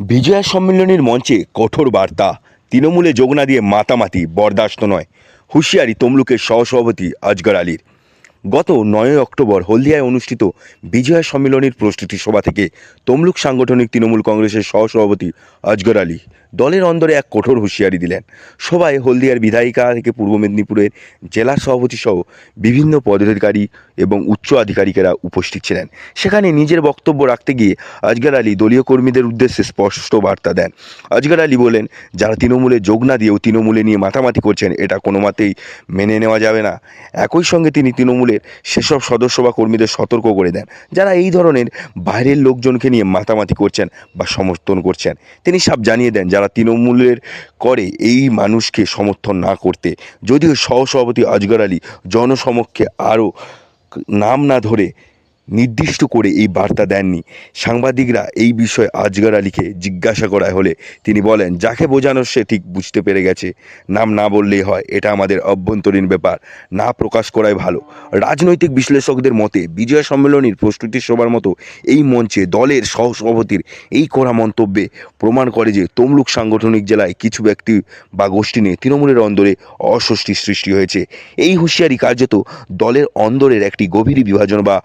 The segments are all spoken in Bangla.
বিজয়া সম্মেলনের মঞ্চে কঠোর বার্তা। তৃণমূলে যোগনা দিয়ে মাতামাতি, বরদাস্ত নয়। হুঁশিয়ারি তমলুকের সহসভাপতি আজগর আলীর। গত নয় অক্টোবর হলদিয়ায় অনুষ্ঠিত বিজয়া সম্মেলনের প্রস্তুতি সভা থেকে তমলুক সাংগঠনিক তৃণমূল কংগ্রেসের সহসভাপতি আজগর আলী দলের অন্দরে এক কঠোর হুঁশিয়ারি দিলেন। সভায় হলদিয়ার বিধায়িকা থেকে পূর্ব মেদিনীপুরের জেলা সভাপতি সহ বিভিন্ন পদাধিকারী এবং উচ্চ আধিকারিকেরা উপস্থিত ছিলেন। সেখানে নিজের বক্তব্য রাখতে গিয়ে আজগর আলী দলীয় কর্মীদের উদ্দেশ্যে স্পষ্ট বার্তা দেন। আজগর আলী বলেন, যারা তৃণমূলে যোগ না দিয়েও তৃণমূলে নিয়ে মাতামাতি করছেন, এটা কোনো মতেই মেনে নেওয়া যাবে না। একই সঙ্গে তিনি তৃণমূলের সেসব সদস্য বা কর্মীদের সতর্ক করে দেন। যারা এই ধরনের বাইরের লোকজনকে নিয়ে মাতামাতি করছেন বা সমর্থন করছেন, তিনি সব জানিয়ে দেন যারা তৃণমূলের করে এই মানুষকে সমর্থন না করতে। যদিও সহসভাপতি আজগর আলী জনসমক্ষে আরও নাম না ধরে নির্দিষ্ট করে এই বার্তা দেননি। সাংবাদিকরা এই বিষয়ে আজগর আলীকে জিজ্ঞাসা করা হলে তিনি বলেন, যাকে বোঝানোর সে ঠিক বুঝতে পেরে গেছে। নাম না বললেই হয়, এটা আমাদের অভ্যন্তরীণ ব্যাপার। না প্রকাশ করাই ভালো। রাজনৈতিক বিশ্লেষকদের মতে, বিজয় সম্মেলনের প্রস্তুতি সভার মতো এই মঞ্চে দলের সহসভাপতির এই করা মন্তব্যে প্রমাণ করে যে তমলুক সাংগঠনিক জেলায় কিছু ব্যক্তি বা গোষ্ঠী নিয়ে তৃণমূলের অন্দরে অস্বস্তি সৃষ্টি হয়েছে। এই হুঁশিয়ারি কার্যত দলের অন্দরের একটি গভীর বিভাজন বা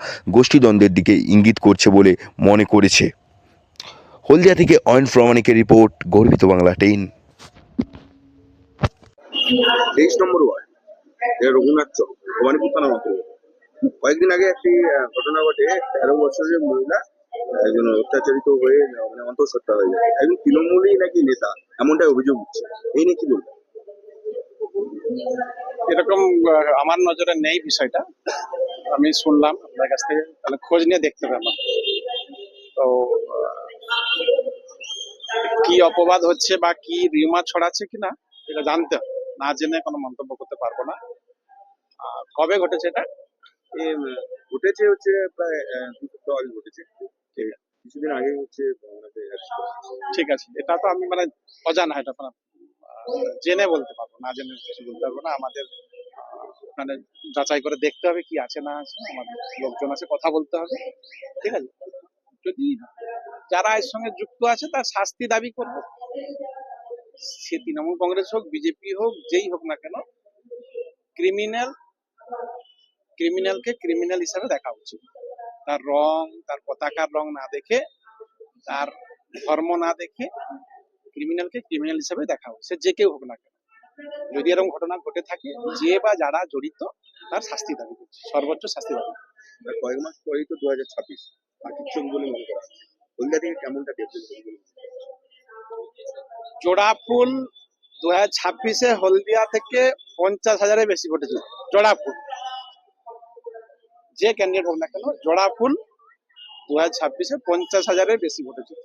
গোষ্ঠীদ্বন্দ্বের দিকে ইঙ্গিত করছে বলে মনে করেছে। হলদিয়া থেকে অয়ন প্রমাণিকের রিপোর্ট গর্বিত বাংলা টেন। তেইশ নম্বর ওয়ার্ড রঘুনাথ চক ভবানীপুর থানার অন্তর্গত। কয়েকদিন আগে একটি আহ, ঘটনা ঘটে তেরো বছরের মহিলা একজন অত্যাচারিত হয়ে মানে অন্তঃসত্ত্বা হয়ে যায় একজন তৃণমূলই নাকি নেতা এমনটাই অভিযোগ উঠছে। এই নিয়ে কি বলব এরকম আমার নজরে নেই বিষয়টা। আমি শুনলাম আপনার কাছ থেকে তাহলে খোঁজ নিয়ে দেখতে হবে আমার তো কি অপবাদ হচ্ছে বা কি রিউমা ছড়াচ্ছে কিনা এটা জানতে না জেনে কোনো মন্তব্য করতে পারব না। কবে ঘটেছে এটা? ঘটেছে হচ্ছে প্রায় আহ, দু সপ্তাহ আগে ঘটেছে। ঠিক আছে। কিছুদিন আগে হচ্ছে। ঠিক আছে। এটা তো আমি মানে অজানা এটা জেনে বলতে পারব না জেনে কিছু বলতে পারব না। আমাদের মানে যাচাই করে দেখতে হবে কি আছে না আছে, আমাদের লোকজন আছে, কথা বলতে হবে। ঠিক আছে? যদি যারা এর সঙ্গে যুক্ত আছে, তার শাস্তি দাবি করব। সে তৃণমূল কংগ্রেস হোক, বিজেপি হোক, যেই হোক না কেন, ক্রিমিনাল, ক্রিমিনালকে ক্রিমিনাল হিসাবে দেখা উচিত। তার রং, তার পতাকার রং না দেখে, তার ধর্ম না দেখে ক্রিমিনালকে ক্রিমিনাল হিসাবে দেখা উচিত। সে যে কেউ হোক না কেন। যদি এরকম ঘটনা ঘটে থাকে যে বা যারা জড়িত তার শাস্তি দাবি করছে সর্বোচ্চ শাস্তি দাবি কয়েক মাস পরেই তো দু হাজার ছাব্বিশ চোখ বলে মনে করা হলদিয়া থেকে কেমনটা জোড়া ফুল দু হাজার ছাব্বিশে হলদিয়া থেকে পঞ্চাশ হাজারের বেশি ঘটেছে জোড়া ফুল। যে ক্যান্ডিডেট হোক না কেন জোড়া ফুল দু হাজার ছাব্বিশে পঞ্চাশ হাজারের বেশি ঘটেছে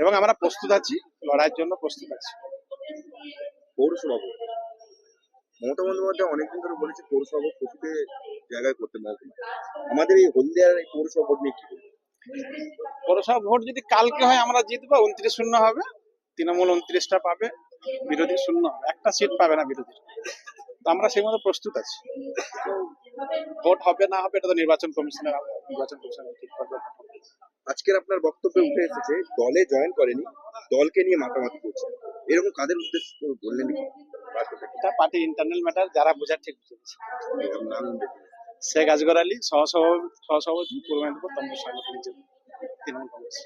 এবং আমরা প্রস্তুত আছি লড়াইয়ের জন্য প্রস্তুত আছি। পৌরসভা ভোট। মমতা বন্দ্যোপাধ্যায় অনেকদিন ধরে বলেছে পৌরসভা ভোট প্রতিটি জায়গায় করতে মহকুমা আমাদের এই হলদিয়ার এই পৌরসভা ভোট নিয়ে কি? পৌরসভা ভোট যদি কালকে হয় আমরা জিতবো উনত্রিশ শূন্য হবে। তৃণমূল উনত্রিশটা পাবে বিরোধী শূন্য একটা সিট পাবে না বিরোধী তো আমরা সেই মতো প্রস্তুত আছি। ভোট হবে না হবে এটা তো নির্বাচন কমিশনের নির্বাচন কমিশন ঠিক করবে আজকের আপনার বক্তব্যে উঠে এসেছে দলে জয়েন করেনি দলকে নিয়ে মাতামাতি করছে। এরকম কাদের উদ্দেশ্য বললেন এটা পার্টি ইন্টারনাল ম্যাটার যারা বোঝার ঠিক বুঝেছে। শেখ আজগর আলী সহসভাপতি পূর্ব মেদিনীপুর তমলুক সাংগঠনিক তৃণমূল কংগ্রেস।